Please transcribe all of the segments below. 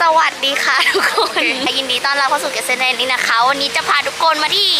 สวัสดีค่ะทุกคน ยินดีต้อนรับเข้าสู่เกษตรเนนี้นะคะ วันนี้จะพาทุกคนมาที่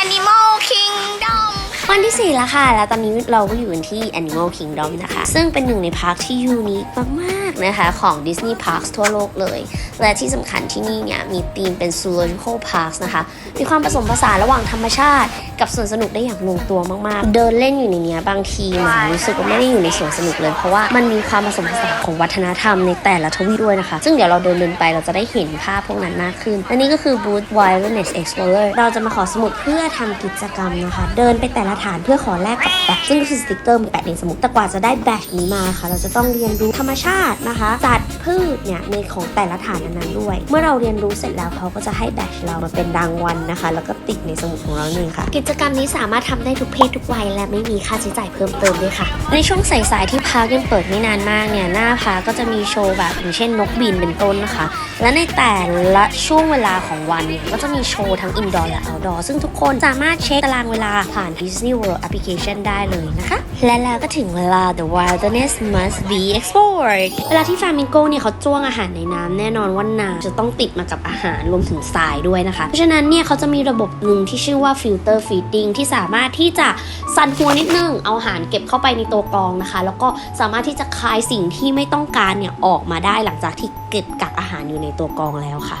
Animal Kingdom วันที่ 4 แล้วค่ะ แล้วตอนนี้เราก็อยู่กันที่ Animal Kingdom นะคะ ซึ่งเป็นหนึ่งในพาร์คที่ยูนิคมากๆนะคะ ของ Disney Parks ทั่วโลกเลย และที่สำคัญที่นี่เนี่ย มีธีมเป็น Zoological Parks นะคะ มีความผสมผสานระหว่างธรรมชาติ กับสวนสนุกได้อย่างลงตัวมากๆ เดินเล่นอยู่ในนี้บางทีมันรู้สึกว่าไม่ได้อยู่ในสวนสนุกเลย เพราะว่ามันมีความผสมผสานของวัฒนธรรมในแต่ละทวีปด้วยนะคะ ซึ่งเดี๋ยวเราเดินเดินไปเราจะได้เห็นภาพพวกนั้นมากขึ้นและนี่ก็คือบูธ Wilderness Explorer เราจะมาขอสมุดเพื่อทำกิจกรรมนะคะ เดินไปแต่ละฐานเพื่อขอแลกกับแบตซึ่งก็คือสติกเกอร์มาแปะในสมุดแต่กว่าจะได้แบตนี้มาค่ะ เราจะต้องเรียนรู้ธรรมชาตินะคะสัตว์พืชเนี่ยในของแต่ละฐานนั้นๆด้วย เมื่อเราเรียนรู้เสร็จแล้วเขาก็จะให้แบตเรามาเป็นรางวัลนะคะ แล้วก็ติดในสมุดของเราหนึ่งค่ะ กิจกรรมนี้สามารถทำได้ทุกเพศทุกวัยและไม่มีค่าใช้จ่ายเพิ่มเติมด้วยค่ะ ในช่วงสายๆที่พาร์คยังเปิดไม่นานมากเนี่ยหน้าพาร์คก็จะมีโชว์แบบอย่างเช่นนกบินเป็นต้นนะคะ และในแต่ละช่วงเวลาของวันเนี่ยก็จะมีโชว์ทั้งอินดอร์และเอาท์ดอร์ซึ่งทุกคนสามารถเช็คตารางเวลาผ่าน Disney World Application ได้เลยนะคะ และแล้วก็ถึงเวลา The Wilderness Must Be Explored เวลาที่ฟามิงโกเนี่ยเขาจ้วงอาหารในน้ำแน่นอนว่าน้ำจะต้องติดมากับอาหารรวมถึงทรายด้วยนะคะ เพราะฉะนั้นเนี่ยเขาจะมีระบบหนึ่งที่ชื่อว่า Filter Feeding ที่สามารถที่จะสั่นหัวนิดนึง เอาอาหารเก็บเข้าไปในตัวกรองนะคะ แล้วก็สามารถที่จะคายสิ่งที่ไม่ต้องการเนี่ยออกมาได้หลังจากที่เก็บกักอาหารอยู่ในตัวกรองแล้วค่ะ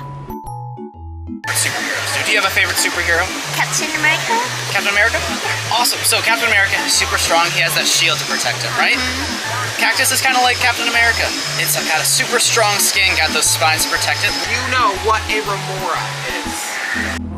you have a favorite superhero? Captain America Captain America? Awesome. So Captain America is super strong. He has that shield to protect him, right? Mm-hmm. Cactus is kind of like Captain America. It's got a super strong skin, got those spines to protect it. You know what a remora is.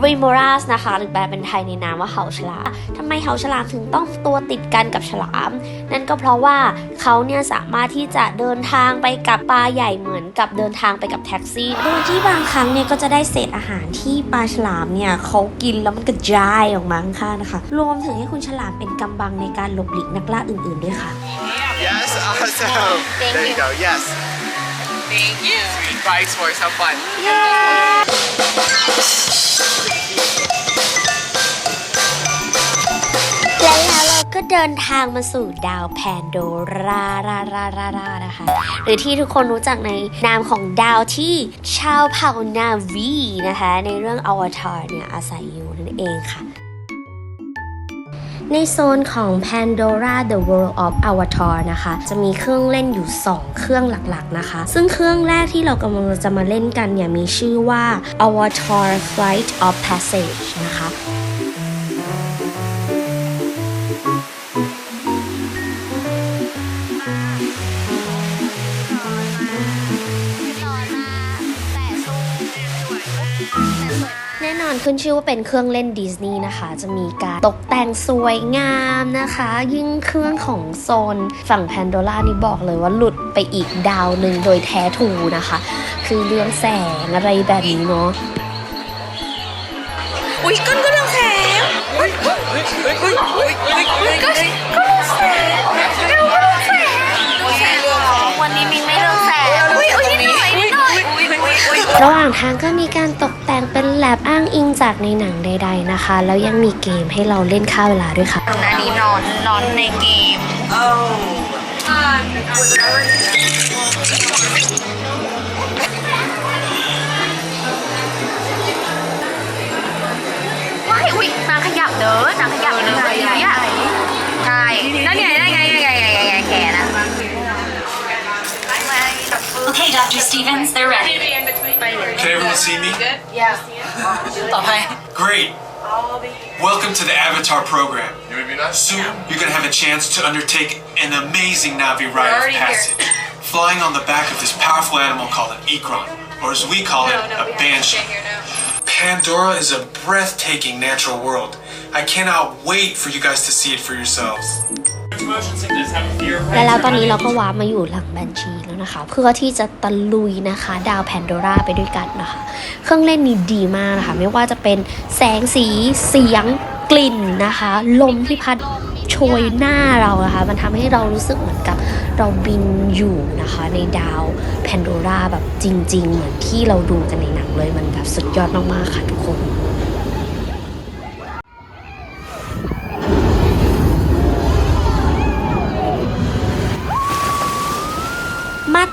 R e m o r a s นะคะ หรือแปลเป็นไทยในนามว่าเหาฉลามทำไมเหาฉลามถึงต้องตัวติดกันกับฉลาม นั่นก็เพราะว่าเขาเนี่ยสามารถที่จะเดินทางไปกับปลาใหญ่เหมือนกับเดินทางไปกับแท็กซี่ โดยที่บางครั้งเนี่ยก็จะได้เศษอาหารที่ปลาฉลามเนี่ยเขากินแล้วมันกระจายออกมาข้างๆนะคะ รวมถึงให้คุณฉลามเป็นกำบังในการหลบหลีกนักล่าอื่นๆด้วยค่ะ Yes, awesome. Thank there you. you go. Yes. Thank you. Bye, Explorers. Have fun. แเดินทางมาสู่ดาวแพนโดรารารารารานะคะ หรือที่ทุกคนรู้จักในนามของดาวที่ชาวเผ่านาวีนะคะ ในเรื่องอวตารเนี่ยอาศัยอยู่นั่นเองค่ะในโซนของ Pandora The World of Avatar นะคะ จะมีเครื่องเล่นอยู่ 2 เครื่องหลักๆนะคะ ซึ่งเครื่องแรกที่เรากำลังจะมาเล่นกันเนี่ยมีชื่อว่า Avatar Flight of Passage นะคะ ขึ้นชื่อว่าเป็นเครื่องเล่นดิสนีย์นะคะ จะมีการตกแต่งสวยงามนะคะ ยิ่งเครื่องของโซนฝั่งแพนโดล่านี่บอกเลยว่าหลุดไปอีกดาวหนึ่งโดยแท้ทรูนะคะ คือเรื่องแสงอะไรแบบนี้เนาะอุ้ยก้นก็เรืองแสงอุ้ยอุ้ยอุ้ยอุ้ยอุ้ยอุ้ยก็ก็เรืองแสงก็เรืองแสงเรืองแสงเหรอวันนี้มินไม่เรื่องแสงอุ้ยอุ้ยนิดหน่อยนิดหน่อยอุ้ยอุ้ยอุ้ยระหว่างทางก็มีการตกแต่งเป็นแลบ อ้างอิงจากในหนังใด ๆนะคะ แล้วยังมีเกมให้เราเล่นค่าเวลาด้วยค่ะอันนี้นอนนอนในเกม ว้ายอุ้ยนางขยับเด้อนางขยับเด้อใหญ่ใช่นั่นไงนั่นไงนั่นไงนั่นไงนั่นไงแขนอะ Okay, Dr. Stevens, they're ready. Can everyone see me? Yeah. Great. Welcome to the Avatar program. Soon, you're going to have a chance to undertake an amazing Navi rite of passage, flying on the back of this powerful animal called an Ikron, or as we call it, a Banshee. Pandora is a breathtaking natural world. I cannot wait for you guys to see it for yourselves. Motion sickness, have a fear of และแล้วตอนนี้เราก็ว้าร์ปมาอยู่หลังแบนชีแล้วนะคะ เพื่อที่จะตะลุยนะคะ ดาวแพนโดราไปด้วยกันนะคะ เครื่องเล่นนี้ดีมากนะคะ ไม่ว่าจะเป็นแสงสีเสียงกลิ่นนะคะ ลมที่พัดโชยหน้าเรานะคะ มันทำให้เรารู้สึกเหมือนกับเราบินอยู่นะคะ ในดาวแพนโดราแบบจริง ๆ เหมือนที่เราดูกันในหนังเลยมันแบบสุดยอดมากๆค่ะทุกคน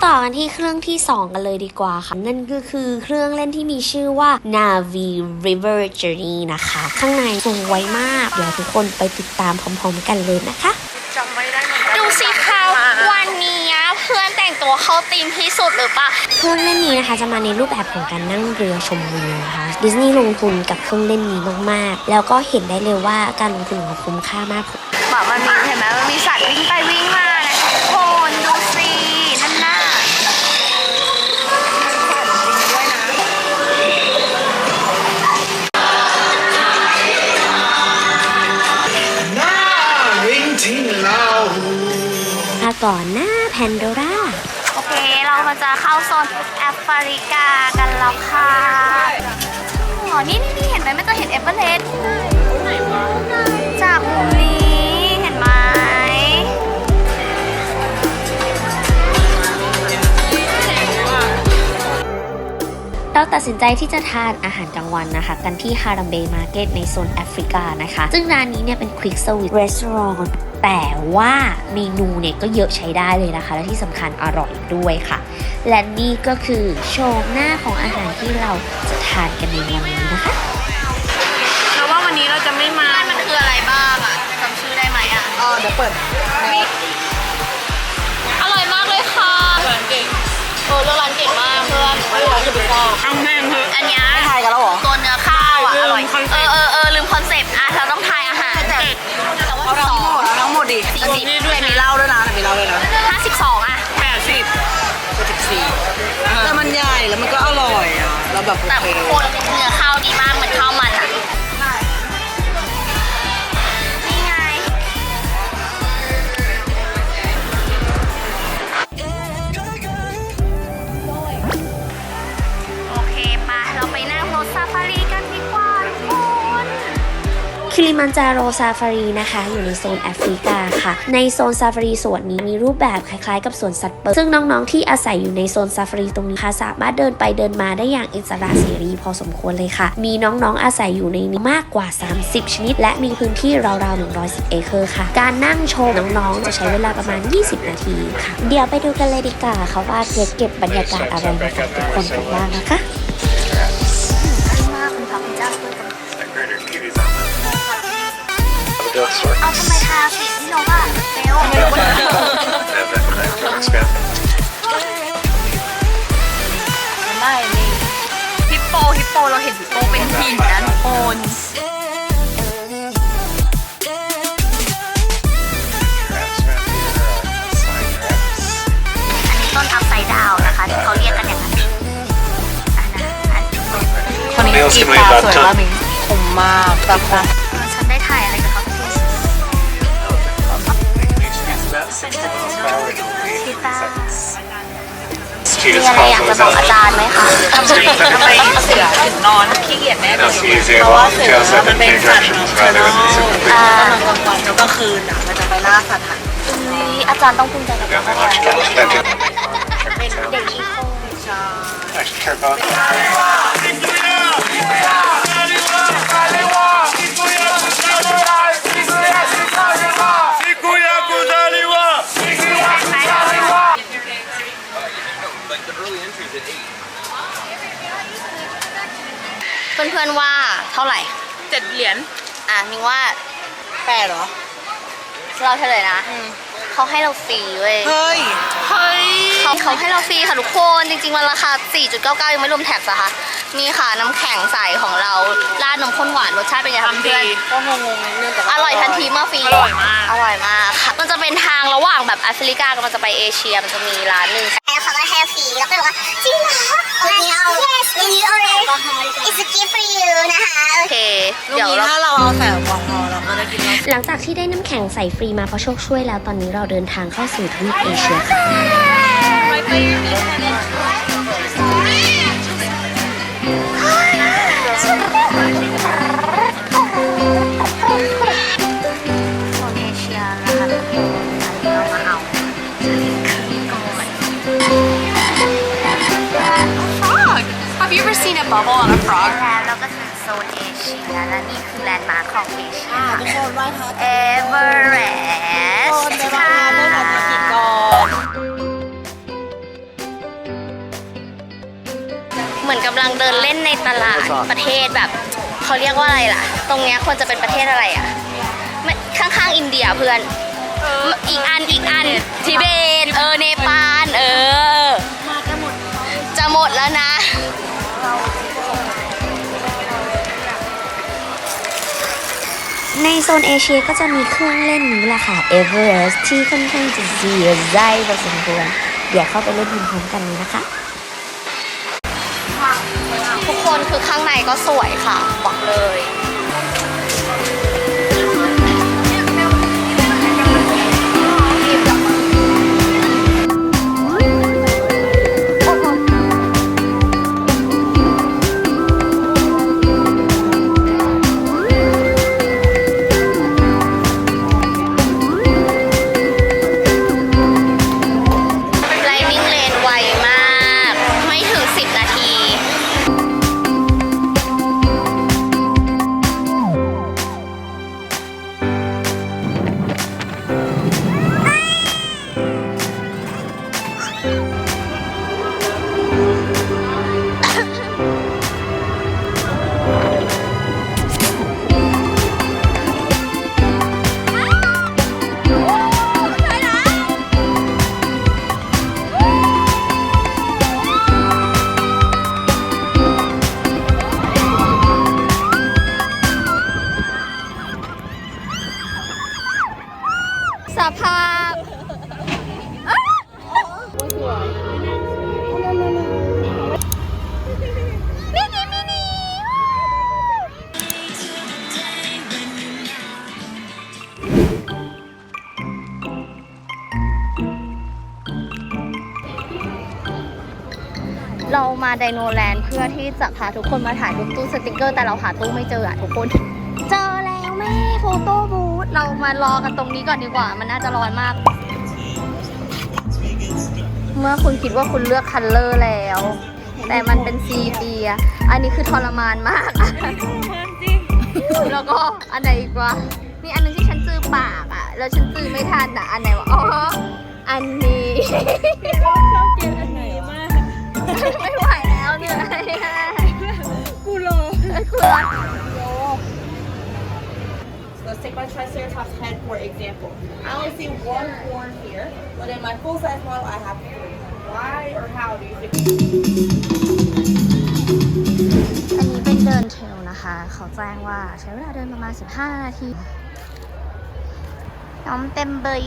ต่อกันที่เครื่องที่ 2 กันเลยดีกว่าค่ะ นั่นก็คือเครื่องเล่นที่มีชื่อว่า Navi River Journey นะคะ ข้างในสวยมาก เดี๋ยวทุกคนไปติดตามพร้อมๆกันเลยนะคะดูสิคะวันนี้เพื่อนแต่งตัวเข้าธีมที่สุดหรือปะเครื่องเล่นนี้นะคะ จะมาในรูปแบบของการนั่งเรือชมวิวนะคะดิสนีย์ลงทุนกับเครื่องเล่นนี้มากๆ แล้วก็เห็นได้เลยว่าการลงทุนของเขาคุ้มค่ามากแบบมันมีเห็นไหมมันมีสัตว์วิ่งไปวิ่งมา ก่อนหน้าแพนโดราโอเค เราก็จะเข้าโซนแอฟริกากันแล้วค่ะอ๋อนี่นี่นี่เห็นไหมมันจะเห็นเอเวอเรสต์จากมุมนี้ เราตัดสินใจที่จะทานอาหารกลางวันนะคะ กันที่ฮารัมเบย์มาร์เก็ตในโซนแอฟริกานะคะ ซึ่งร้านนี้เนี่ยเป็นควิกเซอร์วิสรีสอร์ทแต่ว่าเมนูเนี่ยก็เยอะใช้ได้เลยนะคะ และที่สำคัญอร่อยด้วยค่ะ และนี่ก็คือโฉมหน้าของอาหารที่เราจะทานกันในวันนี้นะคะแล้วว่าวันนี้เราจะไม่มามันคืออะไรบ้างอะจำชื่อได้ไหมอะอ๋อเดี๋ยวเปิด อร่อยมากเลยค่ะร้านเก่งเออเลือกร้านเก่งมากเพื่อนไม่ร้านจะไปฟอกเอาแม่งเถอะอันเนี้ยถ่ายกันแล้วเหรอ ตัวเนื้อข้าวอะอร่อยเออเออเออลืมคอนเซ็ปต์อะเราต้องทายอาหารแต่แต่ว่าเอาทั้งหมดเอาทั้งหมดดิสี่สิบแต่มีเหล้าด้วยนะแต่มีเหล้าด้วยนะห้าสิบสองอะ แปดสิบสิบสี่แต่มันใหญ่แล้วมันก็อร่อยอะเราแบบโอแต่เคโคนเนื้อข้าวดีมากเหมือนข้าวมันอะ มันจาโรซาฟารีนะคะ อยู่ในโซนแอฟริกาค่ะ ในโซนซาฟารีส่วนนี้มีรูปแบบคล้ายๆกับสวนสัตว์เปิด ซึ่งน้องๆที่อาศัยอยู่ในโซนซาฟารีตรงนี้ค่ะสามารถเดินไปเดินมาได้อย่างอิสระเสรีพอสมควรเลยค่ะ มีน้องๆอาศัยอยู่ในนี้มากกว่า 30 ชนิด และมีพื้นที่ราวๆ 110 เอเคอร์ค่ะ การนั่งชมน้องๆ จะใช้เวลาประมาณ 20 นาทีค่ะ เดี๋ยวไปดูกันเลยดีกว่าค่ะว่าเกดเก็บบรรยากาศอะไรมาฝากทุกคนกันบ้างนะคะ เอาทำไมทาสีนี่น้องอะเบลไม่รู้ไม่มีฮิปโปฮิปโปเราเห็นฮิปโปเป็นหินนะทุกคนอันนี้ต้นอัพไซด์ดาวนะคะที่เขาเรียกกันอย่างนั้นอันนั้นอันนี้ต้นคนนี้กีตาร์สวยมากมิงคมมากแต่คม มีอะไรอยากจะบอกอาจารย์ไหมคะทำไมทำไมเสือถึงนอนขี้เกียจแน่เลยเพราะว่าเสือมันเป็นสัตว์เทอร์นอลอ่าตอนกลางวันแล้วก็คืนอะมันจะไปล่าสัตว์หาอุ๊ยอาจารย์ต้องภูมิใจกับเรามากเป็นเด็กอีโคเพื่อนๆว่าเท่าไหร่เจ็ดเหรียญอะมิงว่าแปดเหรอ เราเฉลยนะเขาให้เราฟรีเว้ย เฮ้ย เฮ้ยเขาเขาให้เราฟรีค่ะทุกคน จริงๆมันราคา 4.99 ยังไม่รวมแท็กนะคะ มีค่ะน้ำแข็งใสของเรา ราดนมข้นหวานรสชาติเป็นยังไงคะเพื่อนก็งงๆนิดนึงแต่ว่าอร่อยทันทีเมื่อฟรี อร่อยมาก อร่อยมากค่ะมัน จะเป็นทางระหว่างแบบแอฟริกากับมันจะไปเอเชียมันจะมีร้านหนึ่งแล้วเขาก็ให้ฟรีแล้วก็บอกว่าจริงเหรอวันนี้เอา yes we need orange it's a gift for you นะคะโอเคลูกเดี๋ยวนี้เราถ้าเราเอาใส่แอลกอฮอล์เราก็ได้กินแล้วหลังจากที่ได้น้ำแข็งใส่ฟรีมาเพราะโชคช่วยแล้วตอนนี้เราเดินทางเข้าสู่ทวีปเอเชียค่ะ Have you ever seen a bubble on a frog? แล้วเราก็ถึงโซนเอเชียและนี่คือแลนด์มาร์คของเอเชียทุกคนไหว้พระเอเวอเรสต์ไปไหว้พระไหว้พระกินก่อนมือนกำลังเดินเล่นในตลาดประเทศแบบเขาเรียกว่าอะไรล่ะ ตรงเนี้ยควรจะเป็นประเทศอะไรอะไม่ข้างๆอินเดียเพื่อนอีกอันอีกอันทิเบตเออเนปาลเออจะหมดแล้วนะ ในโซนเอเชียก็จะมีเครื่องเล่นนี้แหละค่ะ Everest ที่ค่อนข้างจะเสียใจพอสมควรเดี๋ยวเข้าไปเล่นพร้อมกันเลยนะคะ ทุกคนคือข้างในก็สวยค่ะ บอกเลย โนแลนด์เพื่อที่จะพาทุกคนมาถ่ายรูปตู้สติกเกอร์ แต่เราหาตู้ไม่เจออะทุกคน เจอแล้วแม่โฟโต้บูธเรามารอกันตรงนี้ก่อนดีกว่า มันน่าจะร้อนมาก เมื่อคุณคิดว่าคุณเลือกคัลเลอร์แล้ว แต่มันเป็นซีเปียอันนี้คือทรมานมากอะแล้วก็อันไหนอีกวะมีอันหนึงที่ฉันจื้อปากอะแล้วฉันจื้อไม่ทันอะอันไหนวะอ๋ออันนี้ไม่ไหวแล้ว เหนื่อยกูรอกูรอ Let's take my Triceratops head for example. I only see one horn here, but in my full-size model, I have three. Why or how do you think? อันนี้เป็นเดินเทรลนะคะ เขาแจ้งว่าใช้เวลาเดินประมาณ 15 นาที น้องเต็มเบย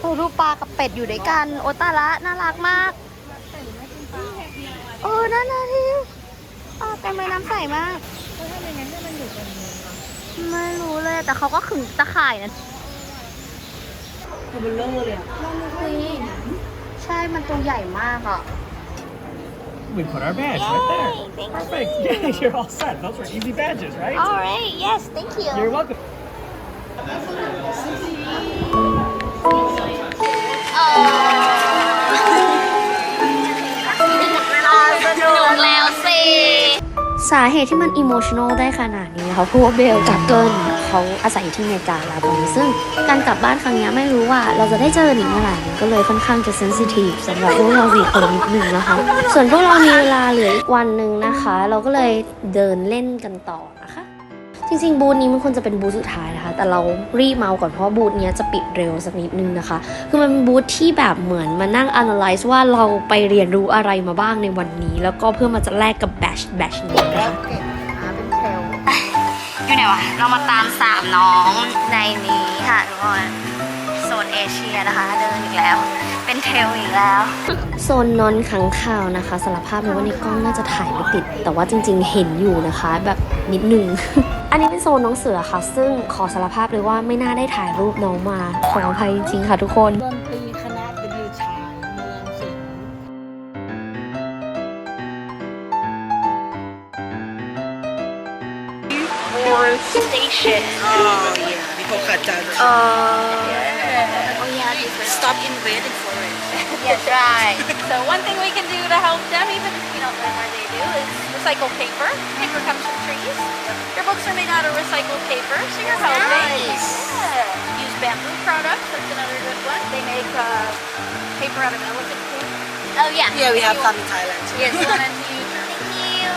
โอ้รูปปลากับเป็ดอยู่ด้วยกัน โอตาละน่ารักมาก เออนั่นนะที่ปลาเต็มเลยน้ำใสมากไม่รู้เลยแต่เขาก็ขึงตะข่ายนะใช่ มันตัวใหญ่มากอะ We put our badge right there. Perfect. Yeah, you're all set. Those were easy badges, right? alright yes thank you You're welcome. สาเหตุที่มันอิโมชันอลได้ขนาดนี้เขาเพราะว่าเบลกับเกิลเขาอาศัยอยู่ที่อเมริกาแล้วตอนนี้ซึ่งการกลับบ้านครั้งนี้ไม่รู้ว่าเราจะได้เจอหนิเมื่อไหร่ก็เลยค่อนข้างจะเซนซิทีฟสำหรับพวกเราสี่คนนิดนึงนะคะ ส่วนพวกเรามีเวลาเหลืออีกวันหนึ่งนะคะ เราก็เลยเดินเล่นกันต่อนะคะ จริงๆ บูธนี้มันควรจะเป็นบูธสุดท้ายนะคะ แต่เรารีบเมาก่อนเพราะว่าบูธเนี้ยจะปิดเร็วสักนิดนึงนะคะ คือมันเป็นบูธที่แบบเหมือนมานั่ง analyze ว่าเราไปเรียนรู้อะไรมาบ้างในวันนี้ แล้วก็เพื่อมาจะแลกกับแบชแบชนี้นะคะเป็นเทรลอยู่ไหนวะ เรามาตามสามน้องในนี้ค่ะทุกคนโซนเอเชียนะคะ เดินอีกแล้ว เป็นเทรลอีกแล้ว โซนนอนขังข่าวนะคะสารภาพเลยว่าในกล้องน่าจะถ่ายไม่ติด แต่ว่าจริงๆเห็นอยู่นะคะ แบบนิดนึง อันนี้เป็นโซนน้องเสือค่ะ ซึ่งขอสารภาพเลยว่าไม่น่าได้ถ่ายรูปน้องมา ขออภัยจริงๆค่ะทุกคนดนตรีคณะดนตรีชายเมืองสิงห์ Station Oh, yeah. polka dot. Uh, oh yeah, Stop invading for it. Yes, right. so one thing we can do to help them, even if we don't learn where they do, is recycle paper. Paper comes from trees. Your books are made out of recycled paper, so you're helping. Nice. Yeah. Use bamboo products. That's another good one. They make uh, paper out of elephant poop. Oh yeah. Yeah, we have some in Thailand. too. Yes, one and two.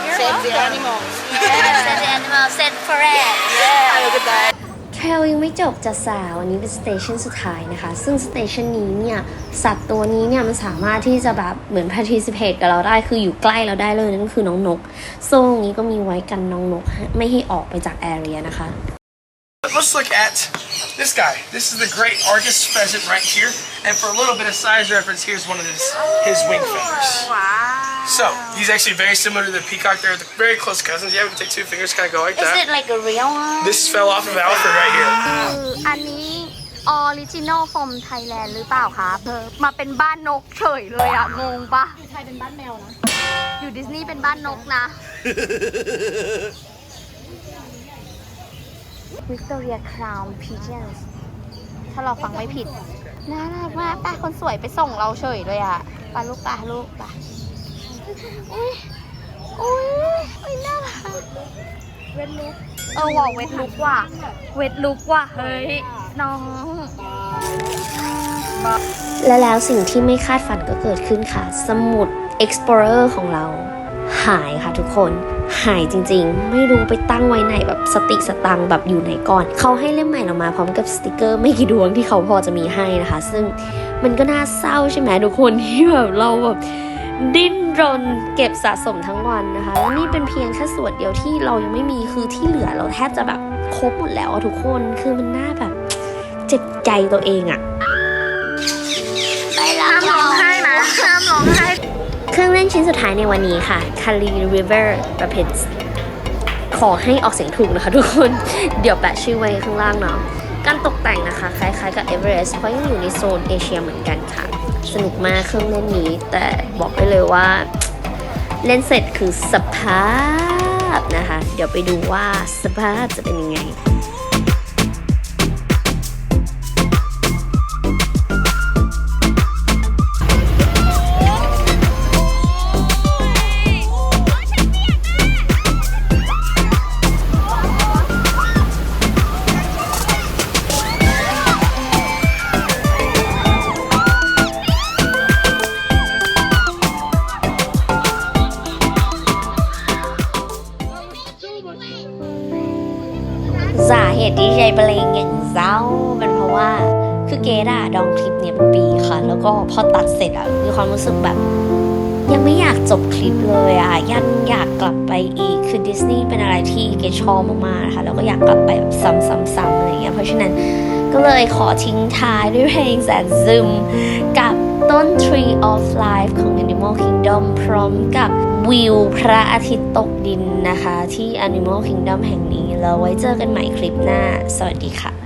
You're Save the animals. Yes, and the animal said forever. Have a good day. เทรลยังไม่จบจะสาวอันนี้เป็นสเตชันสุดท้ายนะคะ ซึ่งสเตชันนี้เนี่ย สัตว์ตัวนี้เนี่ยมันสามารถที่จะแบบเหมือน participate กับเราได้คืออยู่ใกล้เราได้เลยนั่นก็คือน้องนก โซ่งนี้ก็มีไว้กันน้องนก ไม่ให้ออกไปจากแอเรียนะคะ Let's look at this guy. This is the great Argus pheasant right here. And for a little bit of size reference, here's one of his, his wing feathers. Wow. So, he's actually very similar to the peacock. They're the very close cousins. Yeah, we can take two fingers, kind of go like Is that. it like a real one This fell off of Alfred right here. อันนี้ออริจินอลฟอร์มไทยแลนด์หรือเปล่าคะเออมาเป็นบ้านนกเฉยเลยอะงงปะอยู่ไทยเป็นบ้านแมวนะ อยู่ดิสนีย์เป็นบ้านนกนะวิกตอเรียคราวน์พีเจนส์ถ้าเราฟังไม่ผิด น่ารักมากป้าคนสวยไปส่งเราเฉยเลยอะป้าลูกป้าลูกป้า อุ้ยอุ้ยอุ้ยน่ารักเวทลุกเออว่ะเวทลุกว่ะ เวทลุกว่ะ เฮ้ย น้องและแล้วสิ่งที่ไม่คาดฝันก็เกิดขึ้นค่ะ สมุด Explorer ของเรา หายค่ะทุกคน หายจริงๆ ไม่รู้ไปตั้งไว้ไหนแบบสติสตังแบบอยู่ไหนก่อน เขาให้เล่มใหม่เรามาพร้อมกับสติกเกอร์ไม่กี่ดวงที่เขาพอจะมีให้นะคะ ซึ่งมันก็น่าเศร้าใช่ไหมทุกคนที่แบบเราแบบ ดิ้นรนเก็บสะสมทั้งวันนะคะและนี่เป็นเพียงแค่ส่วนเดียวที่เรายังไม่มีคือที่เหลือเราแทบจะแบบครบหมดแล้วอะทุกคนคือมันน่าแบบ เจ็บใจตัวเองอะห้ามร้องไห้นะห้ามร้องไห้เครื่องเล่นชิ้นสุดท้ายในวันนี้ค่ะ Kali River Rapids ขอให้ออกเสียงถูกนะคะทุกคน เดี๋ยวแปะชื่อไว้ข้างล่างเนาะการตกแต่งนะคะ คล้ายๆกับ Everest เพราะยังอยู่ในโซนเอเชียเหมือนกันค่ะ สนุกมากเครื่องเล่นนี้ แต่บอกไปเลยว่า เล่นเสร็จคือสภาพนะคะ เดี๋ยวไปดูว่าสภาพจะเป็นยังไง เหตุที่ใจเลงอย่างเศร้าเป็นเพราะว่าคือเกดอะดองคลิปเนี่ยเป็นปีค่ะ แล้วก็พอตัดเสร็จอะมีความรู้สึกแบบ ยังไม่อยากจบคลิปเลยอะยังอยากกลับไปอีกคือดิสนีย์เป็นอะไรที่เกดชอบมากๆนะคะแล้วก็อยากกลับไปแบบซ้ำๆๆอะไรเงี้ยเพราะฉะนั้นก็เลยขอทิ้งท้ายด้วยเพลงแสนซึมกับต้น Tree of Life ของ Animal Kingdom พร้อมกับ วิวพระอาทิตย์ตกดินนะคะ ที่ Animal Kingdom แห่งนี้ แล้วไว้เจอกันใหม่คลิปหน้า สวัสดีค่ะ